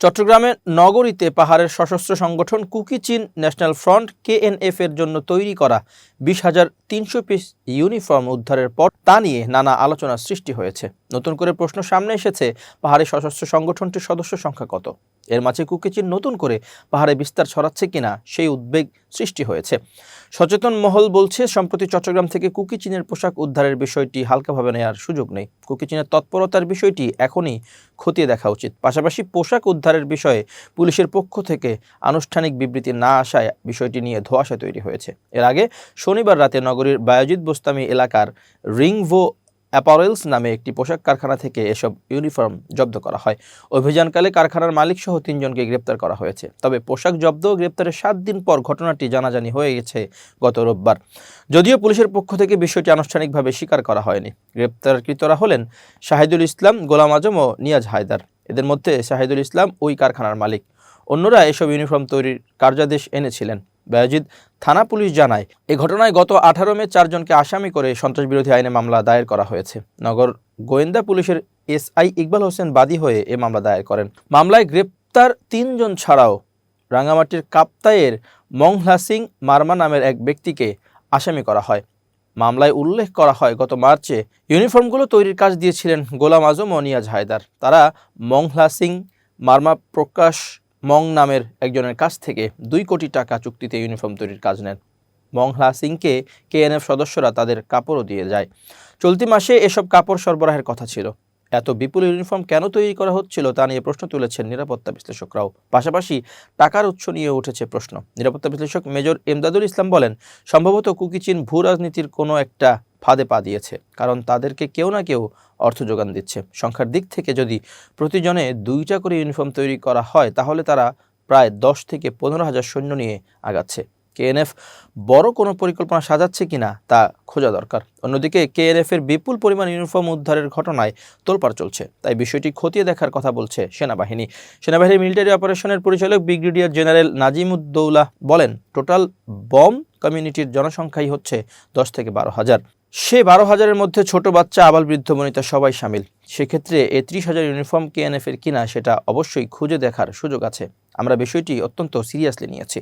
চট্টগ্রামের নগরীতে পাহাড়ের সশস্ত্র সংগঠন কুকি চীন ন্যাশনাল ফ্রন্ট, কেএনএফ এর জন্য তৈরি করা বিশ হাজার তিনশো পিস ইউনিফর্ম উদ্ধারের পর তা নিয়ে নানা আলোচনার সৃষ্টি হয়েছে। নতুন করে প্রশ্ন সামনে এসেছে, পাহাড়ের সশস্ত্র সংগঠনটির সদস্য সংখ্যা কত? এর মাঝে কুকি চীন নতুন করে পাহাড়ে বিস্তার ছড়াচ্ছে কিনা সেই উদ্বেগ সৃষ্টি হয়েছে। সচেতন মহল বলছে, সম্প্রতি চট্টগ্রাম থেকে কুকি চীনের পোশাক উদ্ধারের বিষয়টি হালকাভাবে নেওয়ার সুযোগ নেই। কুকি চীনের তৎপরতার বিষয়টি এখনই খতিয়ে দেখা উচিত। পাশাপাশি পোশাক উদ্ধারের বিষয়ে পুলিশের পক্ষ থেকে আনুষ্ঠানিক বিবৃতি না আসায় বিষয়টি নিয়ে ধোঁয়াশা তৈরি হয়েছে। এর আগে শনিবার রাতে নগরীর বায়োজিৎ বোস্তামি এলাকার রিংভো অ্যাপারেলস নামে একটি পোশাক কারখানা থেকে এসব ইউনিফর্ম জব্দ করা হয়। অভিযানকালে কারখানার মালিক সহ তিনজনকে গ্রেপ্তার করা হয়েছে। তবে পোশাক জব্দ ও গ্রেপ্তারের সাত দিন পর ঘটনাটি জানাজানি হয়ে গেছে গত রোববার। যদিও পুলিশের পক্ষ থেকে বিষয়টি আনুষ্ঠানিকভাবে স্বীকার করা হয়নি। গ্রেপ্তারকৃতরা হলেন শাহিদুল ইসলাম, গোলাম আজম ও নিয়াজ হায়দার। এদের মধ্যে শাহিদুল ইসলাম ওই কারখানার মালিক। অন্যরা এসব ইউনিফর্ম তৈরির কার্যাদেশ এনেছিলেন। বায়াজিদ, থানা পুলিশ জানায়, এ ঘটনায় গত আঠারো মে চারজনকে আসামি করে সন্ত্রাসবিরোধী আইনে মামলা দায়ের করা হয়েছে। নগর গোয়েন্দা পুলিশের এসআই ইকবাল হোসেন বাদী হয়ে এ মামলা দায়ের করেন। মামলায় গ্রেপ্তার তিনজন ছাড়াও রাঙ্গামাটির কাপ্তায়ের মংহলা সিং মার্মা নামের এক ব্যক্তিকে আসামি করা হয়। মামলায় উল্লেখ করা হয়, গত মার্চে ইউনিফর্মগুলো তৈরির কাজ দিয়েছিলেন গোলাম আজম ও নিয়াজ হায়দার। তারা মংহলা সিং মার্মা প্রকাশ মং নামের একজনের কাছ থেকে দুই কোটি টাকা চুক্তিতে ইউনিফর্ম তৈরির কাজ নেন। মংহলা সিংকে কেএনএফ সদস্যরা তাদের কাপড়ও দিয়ে যায়। চলতি মাসে এসব কাপড় সরবরাহের কথা ছিল। এত বিপুল ইউনিফর্ম কেন তৈরি করা হচ্ছিল তা নিয়ে প্রশ্ন তুলেছেন নিরাপত্তা বিশ্লেষকরাও। পাশাপাশি টাকার উৎস নিয়ে উঠেছে প্রশ্ন। নিরাপত্তা বিশ্লেষক মেজর এমদাদুল ইসলাম বলেন, সম্ভবত কুকিচিন ভূ রাজনীতির কোনো একটা ফাঁদে পা দিয়েছে, কারণ তাদেরকে কেউ না কেউ অর্থ যোগান দিচ্ছে। সংখ্যার দিক থেকে যদি প্রতিজনে দুইটা করে ইউনিফর্ম তৈরি করা হয়, তাহলে তারা প্রায় দশ থেকে পনেরো হাজার সৈন্য নিয়ে আগাচ্ছে। কেএনএফ বড় কোনো পরিকল্পনা সাজাচ্ছে কিনা তা খোঁজা দরকার। অন্যদিকে, কেএনএফ এর বিপুল পরিমাণ ইউনিফর্ম উদ্ধারের ঘটনায় তোলপাড় চলছে, তাই বিষয়টি খতিয়ে দেখার কথা বলছে সেনাবাহিনী। সেনাবাহিনীর মিলিটারি অপারেশনের পরিচালক ব্রিগেডিয়ার জেনারেল নাজিমুদ্দৌলা বলেন, টোটাল বম কমিউনিটির জনসংখ্যাই হচ্ছে দশ থেকে বারো হাজার। সে বারো হাজারের মধ্যে ছোট বাচ্চা আবাল বৃদ্ধ বনিতা সবাই সামিল। সেক্ষেত্রে এ ত্রিশ হাজার ইউনিফর্ম কেএনএফ এর কিনা সেটা অবশ্যই খুঁজে দেখার সুযোগ আছে। আমরা বিষয়টি অত্যন্ত সিরিয়াসলি নিয়েছি।